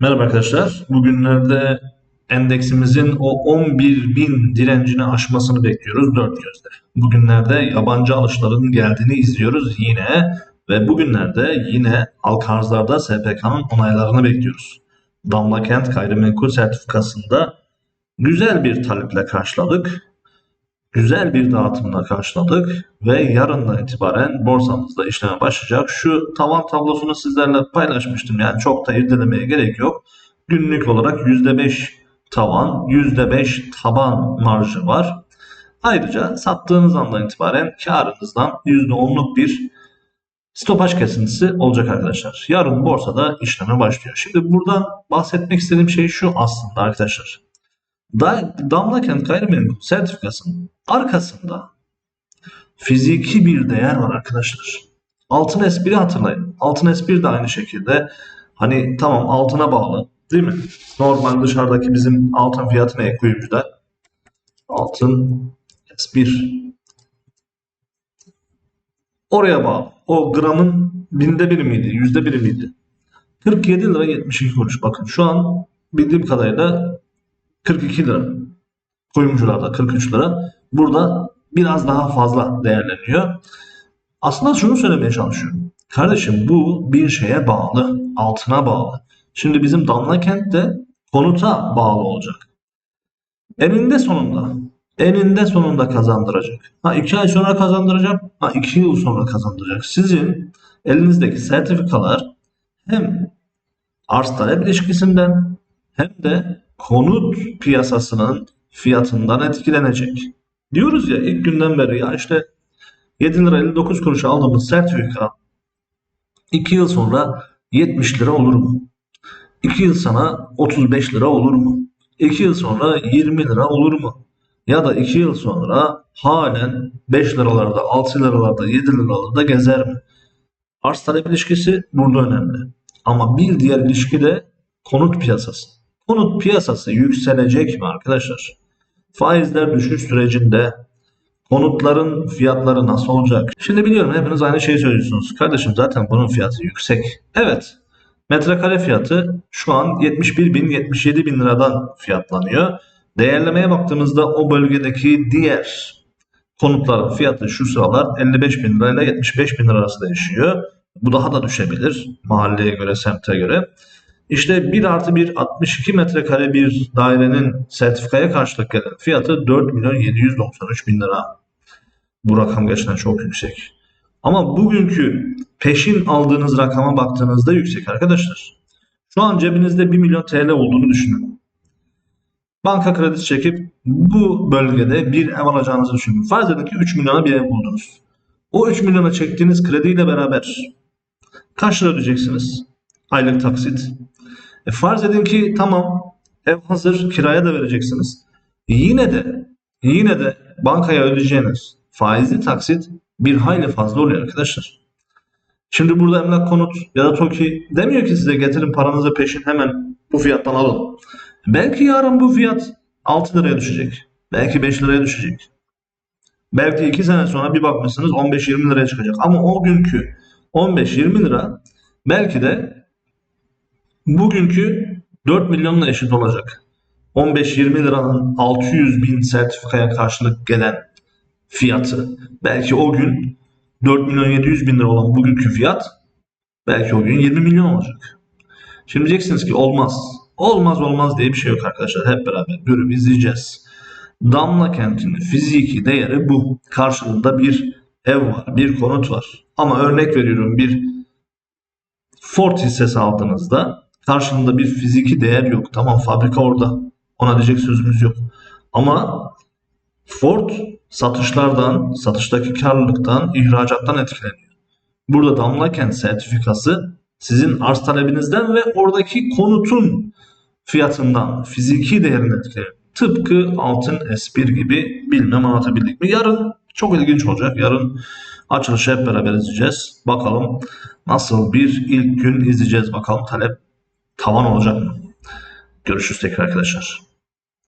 Merhaba arkadaşlar. Bugünlerde endeksimizin o 11.000 direncini aşmasını bekliyoruz dört gözle. Bugünlerde yabancı alışların geldiğini izliyoruz yine ve bugünlerde yine halka arzlarda SPK'nın onaylarını bekliyoruz. Damla Kent Gayrimenkul Sertifikası'nda güzel bir taleple karşıladık. Güzel bir dağıtımla karşıladık ve yarından itibaren borsamızda işleme başlayacak. Şu tavan tablosunu sizlerle paylaşmıştım. Yani çok da irdelemeye gerek yok. Günlük olarak %5 tavan, %5 taban marjı var. Ayrıca sattığınız andan itibaren karınızdan %10'luk bir stopaj kesintisi olacak arkadaşlar. Yarın borsada işleme başlıyor. Şimdi buradan bahsetmek istediğim şey şu aslında arkadaşlar. Da, Damla Kent Gayrimenkul sertifikasının arkasında fiziki bir değer var arkadaşlar. Altın S1'i hatırlayın. Altın S1 de aynı şekilde hani tamam altına bağlı değil mi? Normal dışarıdaki bizim altın fiyatı ne kuyumcuda? Altın S1 oraya bağlı. O gramın binde biri miydi? Yüzde biri miydi? 47 lira 72 kuruş. Bakın şu an bildiğim kadarıyla 42 lira. Kuyumcularda 43 lira. Burada biraz daha fazla değerleniyor. Aslında şunu söylemeye çalışıyorum. Kardeşim bu bir şeye bağlı. Altına bağlı. Şimdi bizim Damla Kent de konuta bağlı olacak. Eninde sonunda eninde sonunda kazandıracak. Ha iki ay sonra kazandıracak. Ha iki yıl sonra kazandıracak. Sizin elinizdeki sertifikalar hem arz talep ilişkisinden hem de konut piyasasının fiyatından etkilenecek. Diyoruz ya ilk günden beri ya işte 7 lira 59 kuruş aldığımız sertifika 2 yıl sonra 70 lira olur mu? 2 yıl sonra 35 lira olur mu? 2 yıl sonra 20 lira olur mu? Ya da 2 yıl sonra halen 5 liralarda, 6 liralarda, 7 liralarda gezer mi? Arz talep ilişkisi burada önemli. Ama bir diğer ilişki de konut piyasası. Konut piyasası yükselecek mi arkadaşlar? Faizler düşüş sürecinde konutların fiyatları nasıl olacak? Şimdi biliyorum hepiniz aynı şeyi söylüyorsunuz. Kardeşim zaten bunun fiyatı yüksek. Evet. Metrekare fiyatı şu an 71 bin 77 bin liradan fiyatlanıyor. Değerlemeye baktığımızda o bölgedeki diğer konutların fiyatı şu sıralar 55 bin lirayla 75 bin lira arası değişiyor. Bu daha da düşebilir mahalleye göre, semte göre. İşte 1 artı 1 62 metrekare bir dairenin sertifikaya karşılık gelen fiyatı 4 milyon 793 bin lira. Bu rakam gerçekten çok yüksek. Ama bugünkü peşin aldığınız rakama baktığınızda yüksek arkadaşlar. Şu an cebinizde 1 milyon TL olduğunu düşünün. Banka kredisi çekip bu bölgede bir ev alacağınızı düşünün. Farz edin ki 3 milyona bir ev buldunuz. O 3 milyona çektiğiniz krediyle beraber kaç lira ödeyeceksiniz? Aylık taksit. E farz edin ki tamam ev hazır kiraya da vereceksiniz. Yine de yine de bankaya ödeyeceğiniz faizli taksit bir hayli fazla oluyor arkadaşlar. Şimdi burada emlak konut ya da TOKİ demiyor ki size getirin paranızı peşin hemen bu fiyattan alın. Belki yarın bu fiyat 6 liraya düşecek. Belki 5 liraya düşecek. Belki 2 sene sonra bir bakmışsınız 15-20 liraya çıkacak. Ama o günkü 15-20 lira belki de bugünkü 4 milyonla eşit olacak. 15-20 liranın 600 bin sertifikaya karşılık gelen fiyatı. Belki o gün 4 milyon 700 bin lira olan bugünkü fiyat belki o gün 20 milyon olacak. Şimdi diyeceksiniz ki olmaz. Olmaz olmaz diye bir şey yok arkadaşlar. Hep beraber görüp izleyeceğiz. Damla kentinin fiziki değeri bu. Karşılığında bir ev var, bir konut var. Ama örnek veriyorum bir Ford hissesi aldığınızda karşılığında bir fiziki değer yok. Tamam fabrika orada. Ona diyecek sözümüz yok. Ama Ford satışlardan, satıştaki karlılıktan, ihracattan etkileniyor. Burada Damla Kent sertifikası sizin arz talebinizden ve oradaki konutun fiyatından, fiziki değerinden etkileniyor. Tıpkı altın S1 gibi bilmem anlatabildik mi? Yarın çok ilginç olacak. Yarın açılışı hep beraber izleyeceğiz. Bakalım nasıl bir ilk gün izleyeceğiz. Bakalım talep tavan olacak mı? Görüşürüz tekrar arkadaşlar.